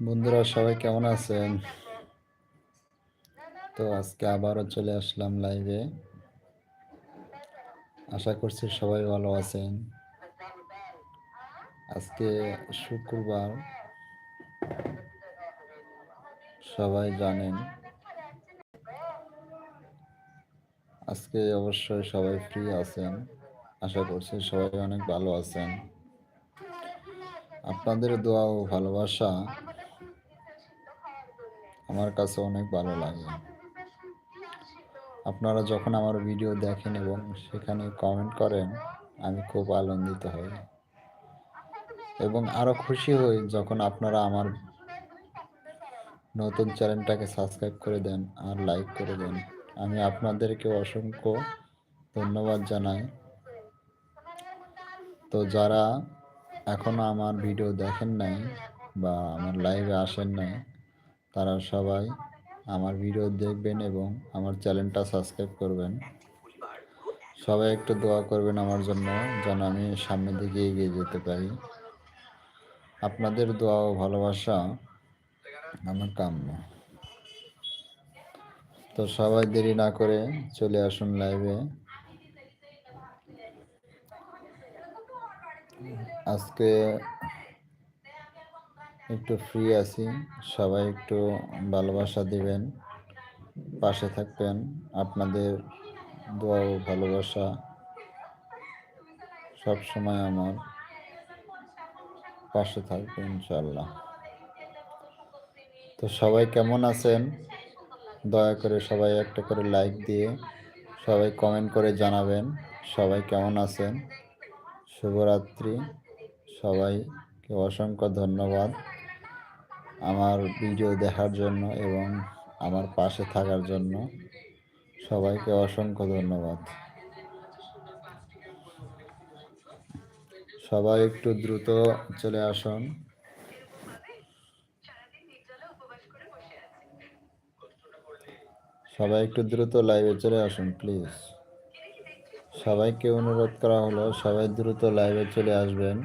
বন্ধুরা, সবাই কেমন আছেন? তো আজকে আবারও চলে আসলাম লাইভে আশা করছি সবাই ভালো আছেন। আজকে শুক্রবার, সবাই জানেন। আজকে অবশ্যই সবাই ফ্রি আছেন। আশা করছি সবাই অনেক ভালো আছেন। আপনাদের দোয়া ও ভালোবাসা আমার কাছে অনেক ভালো লাগে। আপনারা যখন আমার ভিডিও দেখেন এবং সেখানে কমেন্ট করেন, আমি খুব আনন্দিত হই। এবং আরও খুশি হই যখন আপনারা আমার নতুন চ্যানেলটাকে সাবস্ক্রাইব করে দেন আর লাইক করে দেন। আমি আপনাদেরকে অসংখ্য ধন্যবাদ জানাই। তো যারা এখনও আমার ভিডিও দেখেন নাই বা আমার লাইভে আসেন নাই তারা সবাই আমার ভিডিও দেখবেন এবং আমার চ্যানেলটা সাবস্ক্রাইব করবেন। সবাই একটু দোয়া করবেন আমার জন্য, যেন আমি সামনের দিকে এগিয়ে যেতে পারি। আপনাদের দোয়া ও ভালোবাসা আমার কাম্য। তো সবাই দেরি না করে চলে আসুন লাইভে আজকে একটু ফ্রি আছি। সবাই একটু ভালোবাসা দিবেন, পাশে থাকবেন। আপনাদের দোয়া ও ভালোবাসা সব সময় আমার পাশে থাকবে ইনশাল্লাহ তো সবাই কেমন আছেন? দয়া করে সবাই একটা করে লাইক দিয়ে সবাই কমেন্ট করে জানাবেন, সবাই কেমন আছেন? শুভরাত্রি, সবাইকে অসংখ্য ধন্যবাদ। আমার ভিডিও দেখার জন্য এবং আমার পাশে থাকার জন্য সবাইকে অসংখ্য ধন্যবাদ। সবাই একটু দ্রুত চলে আসুন। সবাই একটু দ্রুত লাইভে চলে আসুন প্লিজ সবাইকে অনুরোধ করা হলো, সবাই দ্রুত লাইভে চলে আসবেন।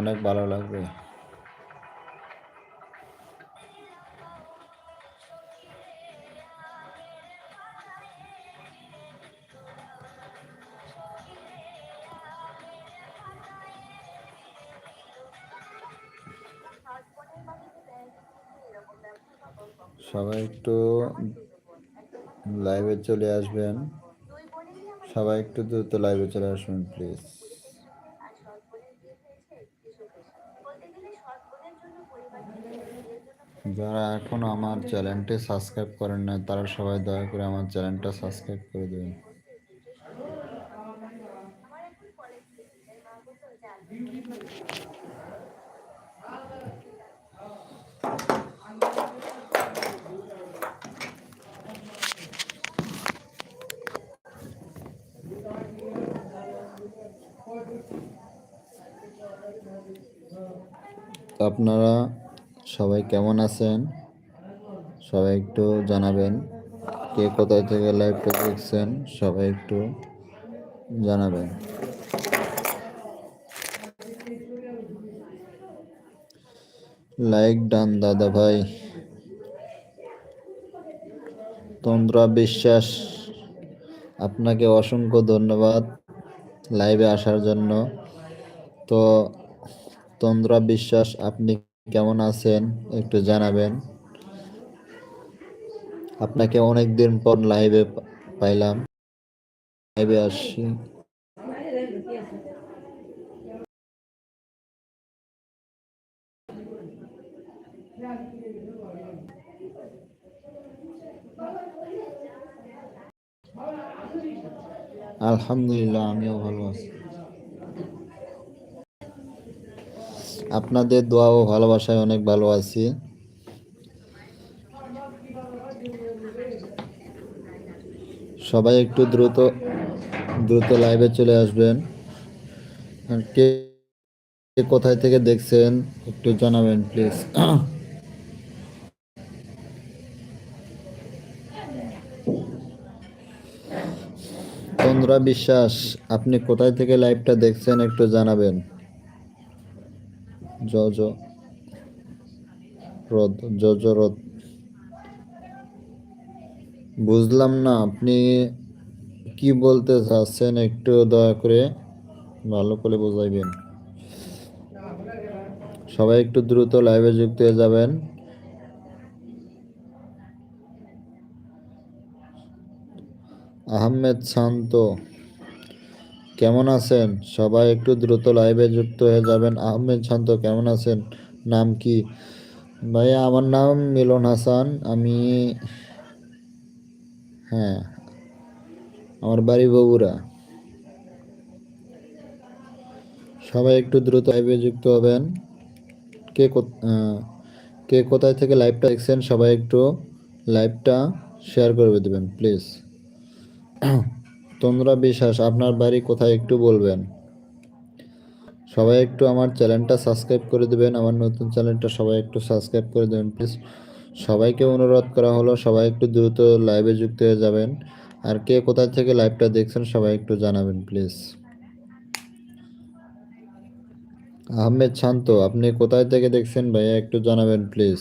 অনেক ভালো লাগবে। সবাই একটু লাইভে চলে আসবেন। সবাই একটু দ্রুত লাইভে চলে আসবেন প্লিজ যারা এখনও আমার চ্যানেলটি সাবস্ক্রাইব করেন না তারা সবাই দয়া করে আমার চ্যানেলটা সাবস্ক্রাইব করে দেবেন। আপনারা সবাই কেমন আছেন? সবাই একটু জানাবেন। কে কোথায় থেকে লাইভটা দেখছেন, সবাই একটু জানাবেন। লাইক ডান দাদা ভাই। তন্দ্রা বিশ্বাস, আপনাকে অসংখ্য ধন্যবাদ। লাইভে আসার জন্য। তো তন্দ্রা বিশ্বাস, আপনি কেমন আছেন? একটু জানাবেন। আপনাকে অনেক দিন পর লাইভে পাইলাম। লাইভে আসছি আলহামদুলিল্লাহ, আমিও ভালো আছি। আপনাদের দোয়া ও ভালোবাসায় অনেক ভালো আছি। সবাই একটু দ্রুত দ্রুত লাইভে চলে আসবেন। কে কোথায় থেকে দেখছেন, একটু জানাবেন প্লিজ তন্দ্রা বিশ্বাস, আপনি কোথায় থেকে লাইভটা দেখছেন একটু জানাবেন। বুঝলাম না, আপনি কি বলতে চাচ্ছেন একটু দয়া করে ভালো করে বোঝাইবেন। সবাই একটু দ্রুত লাইভে যুক্ত হয়ে যাবেন। আহমেদ শান্ত। কেমন আছেন? সবাই একটু দ্রুত লাইভে যুক্ত হয়ে যাবেন। আহমেদ শান্ত, কেমন আছেন? নাম কি? ভাইয়া, আমার নাম মিলন হাসান। আমি হ্যাঁ আমার বাড়ি বগুড়া। সবাই একটু দ্রুত লাইভে যুক্ত হবেন। কে কে কোথায় থেকে লাইভটা দেখছেন, সবাই একটু লাইভটা শেয়ার করে দেবেন প্লিজ তন্দ্রা বিশ্বাস, আপনার বাড়ি কোথায় একটু বলবেন। সবাই একটু আমার চ্যানেলটা সাবস্ক্রাইব করে দেবেন, আমার নতুন চ্যানেলটা সবাই একটু সাবস্ক্রাইব করে দেবেন, প্লিজ। সবাইকে অনুরোধ করা হলো, সবাই একটু দ্রুত লাইভে যুক্ত হয়ে যাবেন। আর কে কোথায় থেকে লাইভটা দেখছেন, সবাই একটু জানাবেন, প্লিজ। আহমেদ শান্ত, আপনি কোথায় থেকে দেখছেন ভাইয়া, একটু জানাবেন, প্লিজ।